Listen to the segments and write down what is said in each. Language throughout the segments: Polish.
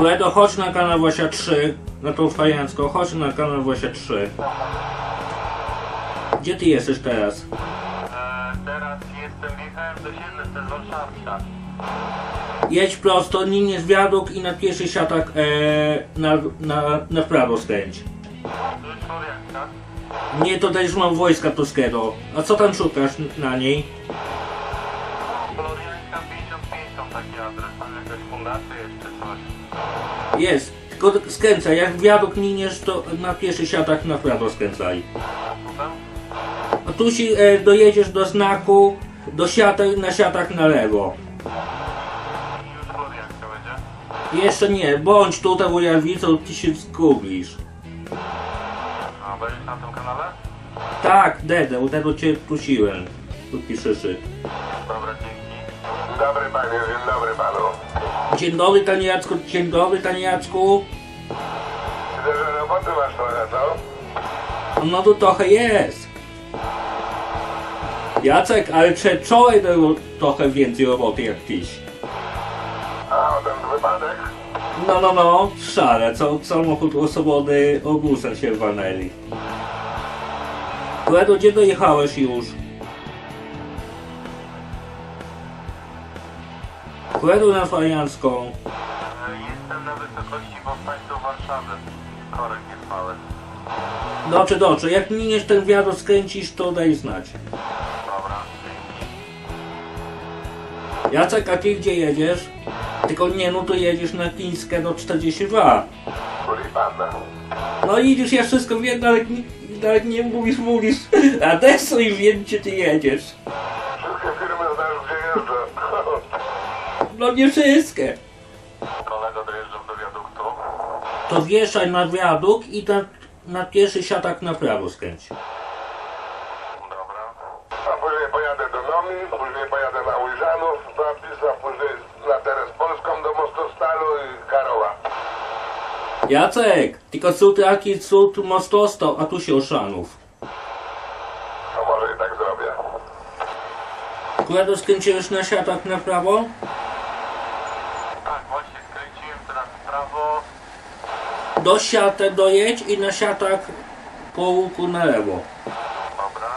Kuledo, chodź na kanał Właśnie 3, na tą fajancką, chodź na kanał Właśnie 3. Gdzie ty jesteś teraz? E, teraz jestem, wjechałem do Siedlec z Warszawska. Jedź prosto, nim jest wiaduk i na pierwszy siatak e, na, na, na prawo skręć. Jest Florianka. Nie, to też mam wojska polskiego. A co tam szukasz na niej? Florianka 55 są taki adres, tam jakaś fundacja jeszcze. Jest, tylko skręcaj, jak wiaduk miniesz, to na pierwszy siatak na prawo skręcaj. A tu si, e, dojedziesz do znaku, do siatek, na siatak na lewo. I już Florianka będzie. Jeszcze nie, bądź tutaj u Jarwicą, ty się zgubisz. A będziesz na tym kanale? Tak, Dedę, u tego cię prosiłem. Tu piszesz. Dobra, dzięki. Dobry panie, dzień dobry panu. Dzień dobry, panie Jacku, dzień dobry, panie Jacku. Że roboty masz trochę, co? No tu trochę jest. Jacek, ale przedwczoraj było trochę więcej roboty jak dziś. A o ten wypadek? No, no, no, szale, co samochód osobony obusem się walnęli. Kuledo, gdzie dojechałeś już? Kuledo na Farianską. E, jestem na wysokości powstańców Warszawy. Korek jest mały. Dobrze, dobrze, jak miniesz ten wiadro skręcisz, to daj znać. Dobra, dzięki. Jacek, a ty gdzie jedziesz? Tylko nie, no to jedziesz na Kińskę do 42. Kuli pana. No i idziesz, ja wszystko wiem, nawet nie, nawet nie mówisz, mówisz adresu i wiem, gdzie ty jedziesz. No nie wszystkie. Kolego dojeżdżam do wiaduktu. To wjeżdżaj na wiaduk i na, na pierwszy siatak na prawo skręć. Dobra. A później pojadę do Nomi, później pojadę na Ujrzanów, napis, a później na Teres Polską do Mostostalu i Karoła. Jacek, tylko cud jaki cud mostostał, a tu się oszanów. No może i tak zrobię. Kuledo skręciłeś na siatak na prawo? Tak, właśnie skręciłem teraz w prawo. Do siatek dojedź i na siatak po łuku na lewo. Dobra.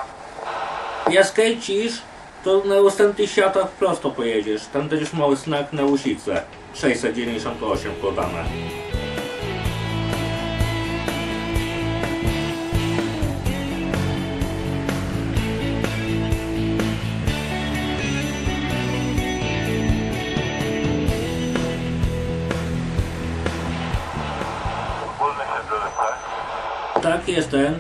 Jak skręcisz, to na następny siatak prosto pojedziesz. Tam będziesz mały znak na łusicę. 698 podane. Tak, jestem.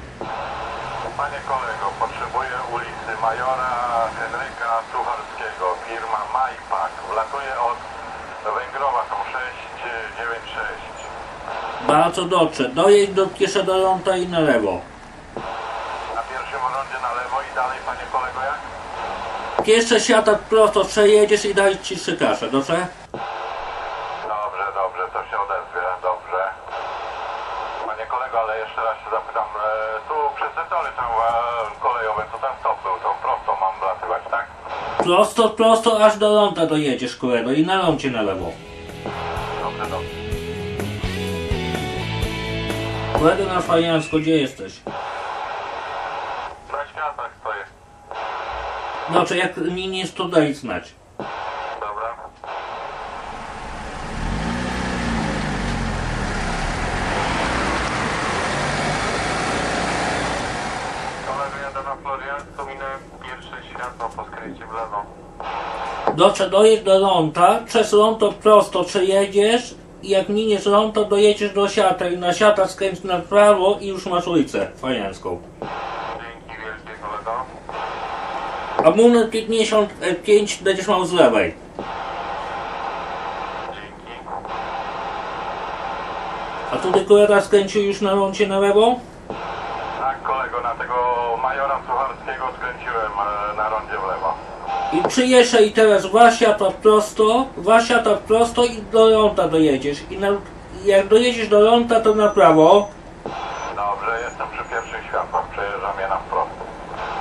Panie kolego, potrzebuję ulicy Majora Henryka Sucharskiego, firma Majpak. Wlatuje od Węgrowa, są 696. Bardzo dobrze. Dojedź do Kieszedoląta i na lewo. Na pierwszym rondzie na lewo i dalej, panie kolego, jak? Pierwszy siatak prosto przejedziesz i daj ci trzy kasze? Dobrze, dobrze, to się odezwie, dobrze. Panie kolego, ale jeszcze raz się zapytam, e, tu przez te tory tam e, kolejowe, co ten stop był, to prosto mam wlatywać, tak? Prosto, prosto, aż do ląda dojedziesz, kolego, i na lądzie na lewo. Dobrze, dobrze. Kolego na Fajansko, gdzie jesteś? Na światach stoję. Dobrze, jak miniesz, to daj znać. Dobra. Kolego, jadę na Florianską, minąłem pierwsze światło po skręcie w lewo. Dojedź do ląda, przez lądo prosto przejedziesz i jak miniesz lądo, dojedziesz do siata i na siata skręć na prawo i już masz ulicę Fajanską. Dzięki wielkie, kolego. A numer 55 będziesz miał z lewej. Dzięki. A tutaj kolega skręcił już na lądzie na lewo? Tak, kolego, na tego majora Sucharskiego skręciłem e, na rondzie w lewo. I przyjeżdżaj teraz Wasia tam prosto, Wasia tam prosto i do Ronta dojedziesz. I na, jak dojedziesz do Ronta to na prawo. Dobrze, jestem przy pierwszych światłach, przejeżdżam je na wprost.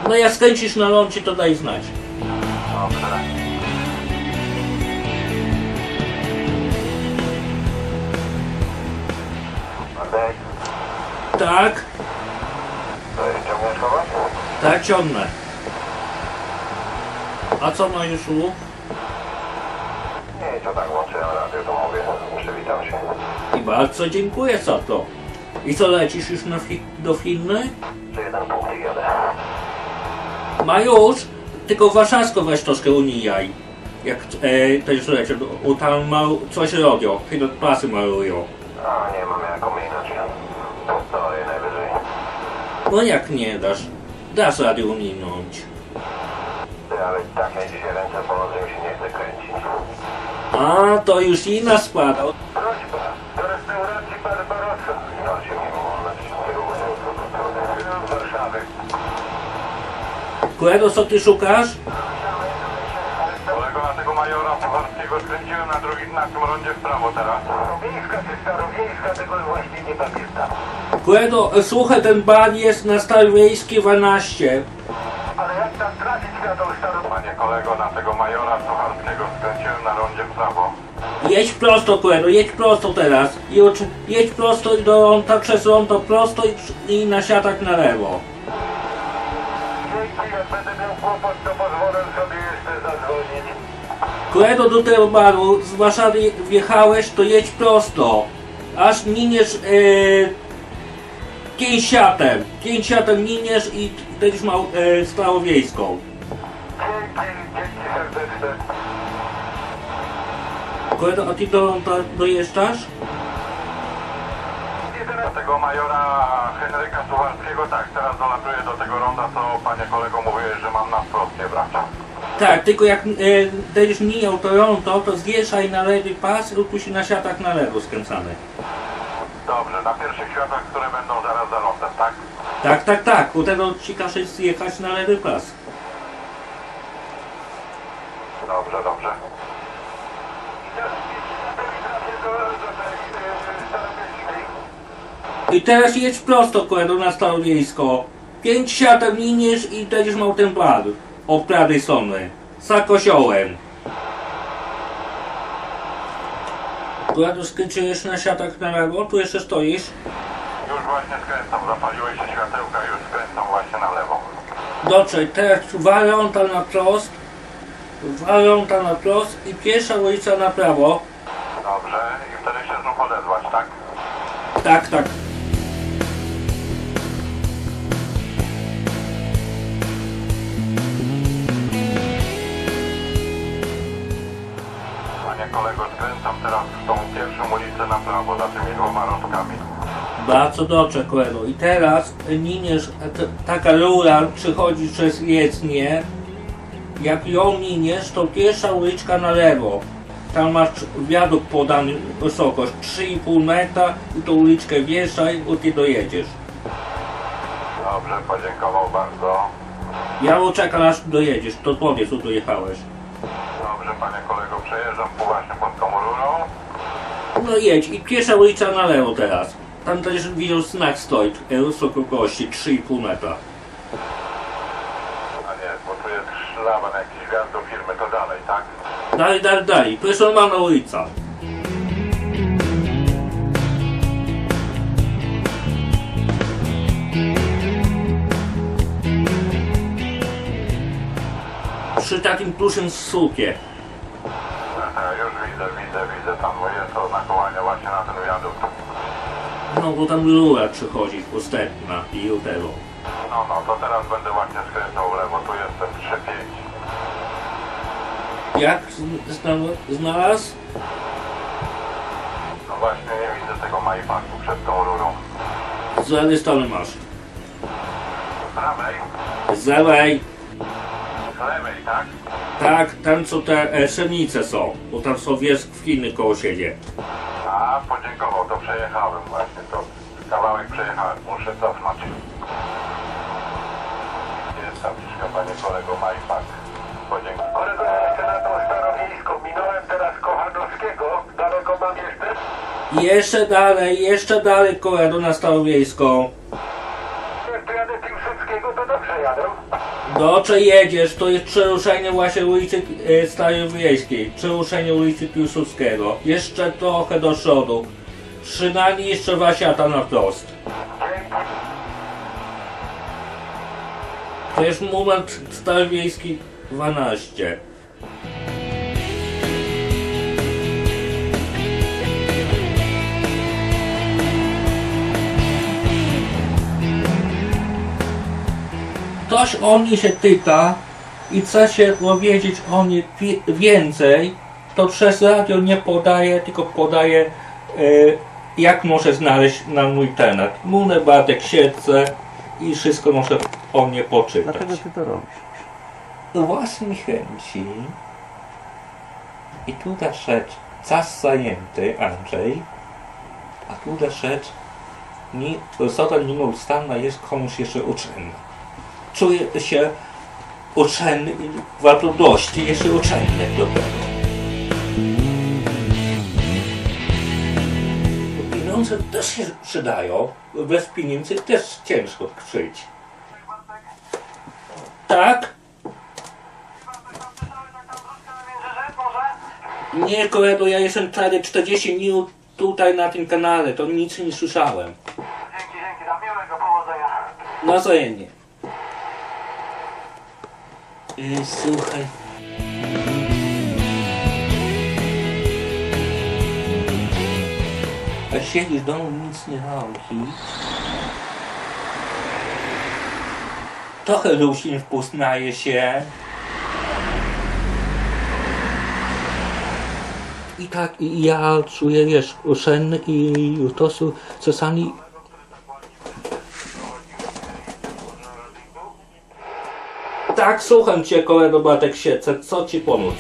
No jak skręcisz na Roncie to daj znać. Dobrze. Tak, to ciągniesz tak ciągnę. A co Mariuszu? Nie, to tak włączyłem radio, to mówię. Przywitam się. I bardzo dziękuję za to. I co, lecisz już na fi- do Chin? Czy jeden punkt i jadę. Mariusz, tylko warszawsko weź troszkę unijaj. Jak e, to już leci, bo tam ma coś robią, pasy malują. A, nie mam jak ominąć. Postoję najwyżej. No jak nie dasz? Dasz radę uminąć. Ale tak jak dzisiaj ręce mi się nie chce kręcić. A, to już inna składa. Prośba, do restauracji Barbarossa. No się nie wolno, z Warszawy. Co ty szukasz? Kolego na tego majora Pucharskiego skręciłem na drugim, na tym rondzie w prawo teraz. Wiejska czy starowiejska, tego właśnie nie pamiętam. E, słuchaj, ten bar jest na Starwiejskiej 12. kolego, na tego majora Sucharskiego skręciłem na rondzie w prawo. Jedź prosto, Kuedo, jedź prosto teraz. I oczy- jedź prosto i do Ronta, przez Ronto prosto i, i na siatak na lewo. Dzięki, jak będę miał kłopot, to pozwolę sobie jeszcze zadzwonić. Kuedo, do tego baru z Warszawy wjechałeś, to jedź prosto. Aż miniesz yy, Kięsiatem. Kięsiatem miniesz i będziesz miał yy, Starowiejską. Kuedo, a ty do Ronta dojeżdżasz? Do tego majora Henryka Sucharskiego, tak, teraz dolatuję do tego ronda, co panie kolego mówiłeś, że mam na wprost nie brać. Tak, tylko jak yy, będziesz mijał to Ronto, to zwieszaj na lewy pas lub później na siatak na lewo skręcany. Dobrze, na pierwszych światach, które będą zaraz za lądem, tak? Tak, tak, tak. U tego ci każe zjechać na lewy pas. Dobrze, dobrze. I teraz jedź prosto, Kuedo, na Starowiejsko. Pięć siatek miniesz i będziesz miał ten bar. Od prawej strony. Za kosiołem. Kuedo, skończyłeś na siatak na lewo? Tu jeszcze stoisz? Już właśnie skręcam, zapaliły się światełka, już skręcam właśnie na lewo. Dobrze, teraz warąta na prost. Warąta na prost i pierwsza ulica na prawo. Dobrze, i wtedy się znów odezwać, tak? Tak, tak. Panie kolego, skręcam teraz w tą pierwszą ulicę na prawo, za tymi dwoma rączkami. Bardzo dobrze, Kuedo. I teraz miniesz, taka rura przychodzi przez jezdnię. Jak ją miniesz, to pierwsza uliczka na lewo. Tam masz wiaduk podany wysokość 3,5 metra i tą uliczkę wieszaj, bo ty dojedziesz. Dobrze, podziękował bardzo. Ja czekam aż dojedziesz, to powiedz, tu dojechałeś. Dobrze, panie kolego, przejeżdżam tu właśnie pod tą rurą. No jedź i pierwsza ulica na lewo teraz. Tam też widział znak stoi, e, wysokości 3,5 metra. A nie, bo jest szlaban, jakiś wjazd do firmy, to dalej, tak? Dalej, dalej, dalej. To jest normalna ulica. Przy takim dużym słupie. Aha, już widzę, widzę, widzę, tam jest oznakowanie właśnie na ten wiadukt. No bo tam rura przychodzi ustępna i u tego. No, no, to teraz będę właśnie skręcał w lewo, tu jestem 3-5. Jak zna- znalazł? No właśnie, nie widzę tego majpaku przed tą rurą. Z lewej strony masz. Z prawej? Z lewej. Z lewej, tak? Tak, tam co te e, szemnice są, bo tam są wierzchwiny koło siebie. A, podziękował, to przejechałem właśnie, to kawałek przejechałem, muszę cofnąć. Jest tabliczka, panie kolego, majpak. Podziękuję teraz Kochanowskiego, daleko mam jeszcze? Jeszcze dalej, jeszcze dalej kojadę na Starowiejską. Jak dojadę Piłsudskiego, to dobrze jadę. No, czy jedziesz, to jest przeruszenie właśnie ulicy e, y, Starowiejskiej, przeruszenie ulicy Piłsudskiego. Jeszcze trochę do przodu. Przynajmniej jeszcze wasiata na wprost. To jest moment Starowiejski 12. Ktoś o mnie się pyta i chce się dowiedzieć o mnie wi- więcej, to przez radio nie podaje, tylko podaje jak może znaleźć na mój temat. Munę Bartek Siedce i wszystko może o mnie poczytać. Dlaczego ty to robisz? Z własnej chęci i tu ta rzecz czas zajęty, Andrzej, a tu ta rzecz mi zadań nieustanna jest komuś jeszcze uczenna. Czuję się uczenny i w trudności jeszcze uczenny do tego. Pieniądze też się przydają, bez pieniędzy też ciężko żyć. Tak? Nie, kolego, ja jestem prawie 40 minut tutaj na tym kanale, to nic nie słyszałem. Dzięki, dzięki, na miłego powodzenia. Na Yy, słuchaj. A siedzisz w domu, nic nie robisz. Trochę roślin poznaje się. I tak i ja czuję, wiesz, uszczelny i to są czasami Tak, słucham cię, kolego Bartek Siece. Co ci pomóc?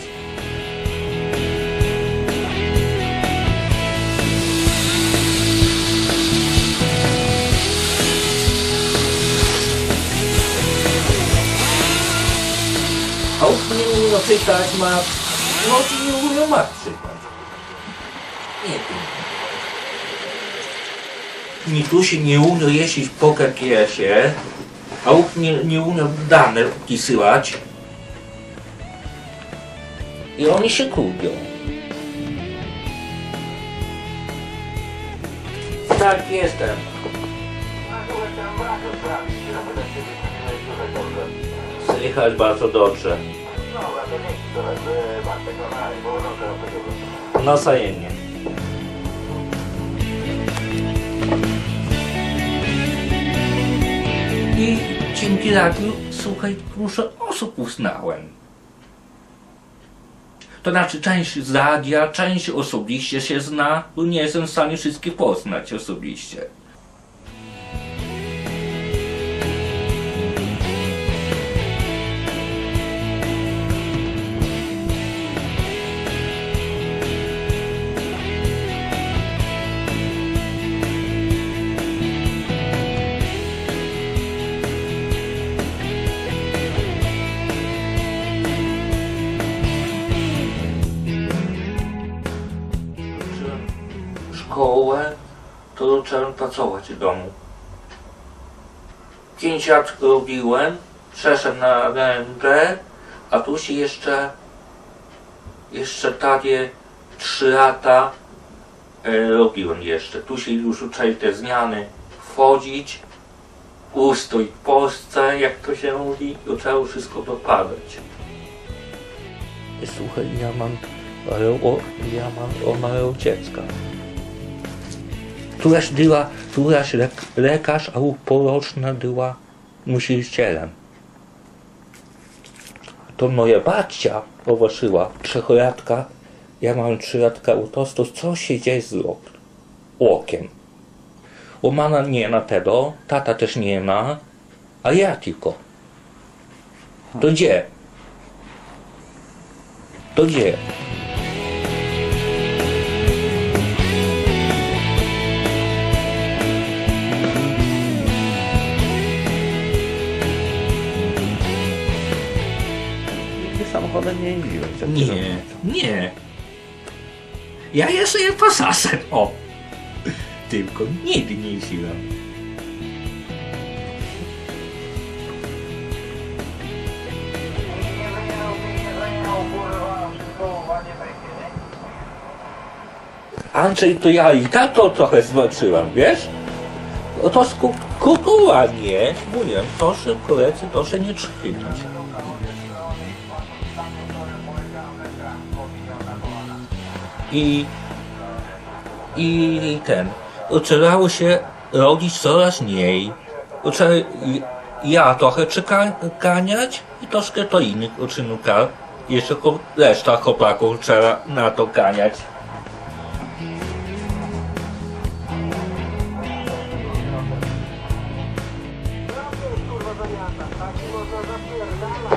A już nie umiem czytać, ma... No ci nie umiem mat czytać. Nie wiem. Niektórzy nie umieją jeździć po kakiesie, a już nie, nie umiem dane wpisywać. I oni się kupią. Tak, jestem. Słychać bardzo dobrze. No wzajemnie. I dzięki radiu, słuchaj, dużo osób uznałem. To znaczy część z radia, część osobiście się zna, bo nie jestem w stanie wszystkich poznać osobiście. Zacząłem pracować w domu. Pięć lat robiłem, przeszedłem na rentę, a tu się jeszcze, jeszcze takie trzy lata e, robiłem jeszcze. Tu się już uczyli te zmiany wchodzić, ustrój w Polsce, jak to się mówi, zaczęło wszystko dopadać. Słuchaj, ja mam, o, ja mam o małego dziecka. Któraś była, któraś lek, lekarz, a poroczna była musielicielem. To moja babcia zobaczyła trzecholatka, ja mam trzylatka utostu, co się dzieje z ok- okiem. Bo mama nie ma tego, tata też nie ma, a ja tylko. To gdzie? To gdzie? Nie, nie. Ja jestem pasasem, o. Tylko nigdy nie jeździłem. Andrzej, to ja i tak to trochę zobaczyłem, wiesz? No to sku- kultura, nie? Mówię, proszę koledzy, proszę nie czytać. I, i ten, zaczęło się robić coraz mniej. Zaczęły ja trochę ganiać i troszkę to innych uczynnika. Jeszcze reszta chłopaków trzeba na to ganiać.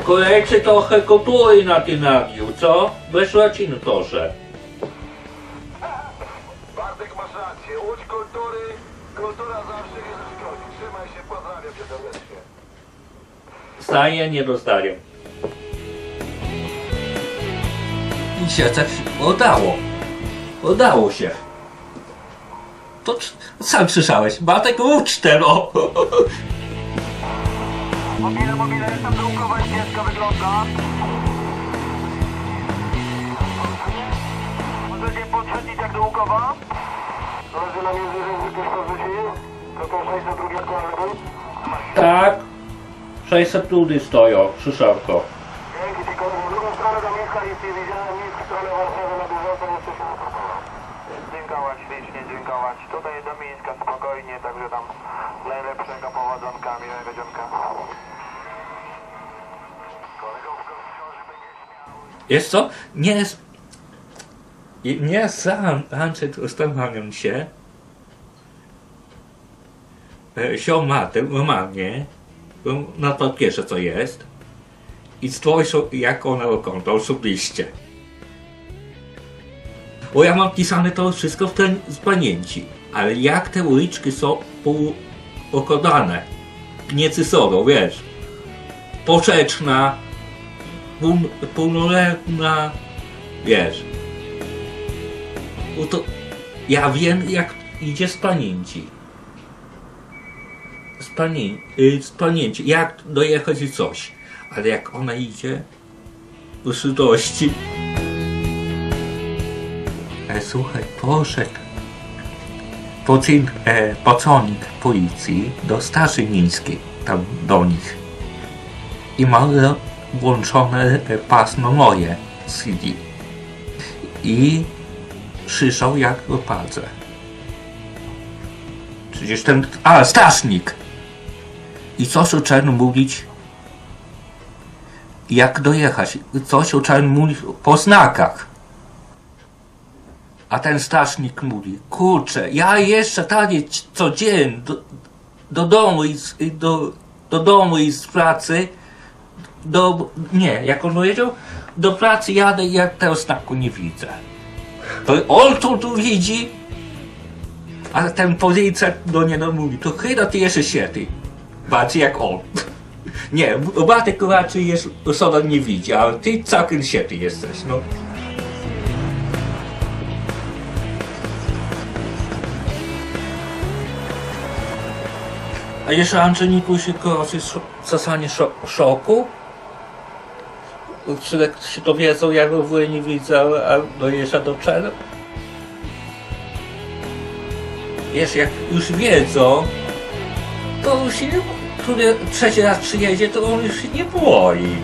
Kolejcy trochę kultury na tym nabił, co? Bez łaciny proszę. Rację, łódź kultury, kultura zawsze nie zaszkodzi. Trzymaj się, pozdrawiam cię serdecznie. Staję, nie dostaję. I się tak udało. Udało się. To sam słyszałeś. Bartek ucztę, no. Mobile, mobile, jestem drukowa i ciężko wygląda. Możecie podświetlić jak drukowa? Leży na między, że ktoś podrzucił. To to 602 aktualny. Tak. 600 ludzi stoją, słyszałko. Dzięki, tylko w drugą stronę do Mińska nic nie widziałem, nic w stronę Warszawy na bieżąco jeszcze się. Dziękować, ślicznie dziękować. Tutaj do Mińska spokojnie, także tam najlepszego powodzonka, miłego dzionka. Jest co? Nie jest... Nie sam ustawiam się. E, Się ma tym normalnie. Na to pierwsze co jest. I spojrzał jak ona wygląda osobiście. Bo ja mam pisane to wszystko w ten z pamięci. Ale jak te uliczki są poukładane. Nie ze sobą, wiesz. Poczeczna, pół, półnoletna, wiesz. To ja wiem jak idzie z pamięci. Z, y, z pamięci, jak dojechać i coś. Ale jak ona idzie w szytości. E, słuchaj, poszedł pociąg, e, pociąg policji do Straży Miejskiej, tam do nich. I ma e, włączone e, pasmo moje CD. I słyszał jak wypadzę. Przecież ten... A, strażnik! I coś uczył mówić jak dojechać. Coś uczył mówić po znakach. A ten strażnik mówi, kurczę, ja jeszcze tady co dzień do, do domu i z, do, do domu i z pracy do, nie, jak on powiedział, do pracy jadę jak tego znaku nie widzę. On to tu widzi, a ten policjant do niego mówi, to chyba ty jeszcze świetny, bardziej jak on. Nie, Bartek raczej jest, osoba nie widzi, ale ty całkiem świetny jesteś, no. A jeszcze pójdzie kogoś w zasanie szoku? Czy tak się dowiedzą, jak w ogóle nie widzę, a dojeżdża do celu? Wiesz, jak już wiedzą, to już się który trzeci raz przyjedzie, to on już się nie boi.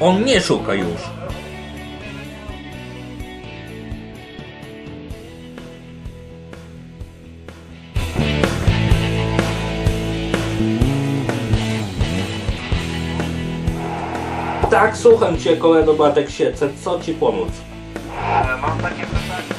On nie szuka już. Tak, słucham cię, kolego Bartek Siece. Co ci pomóc? Mam takie pytanie.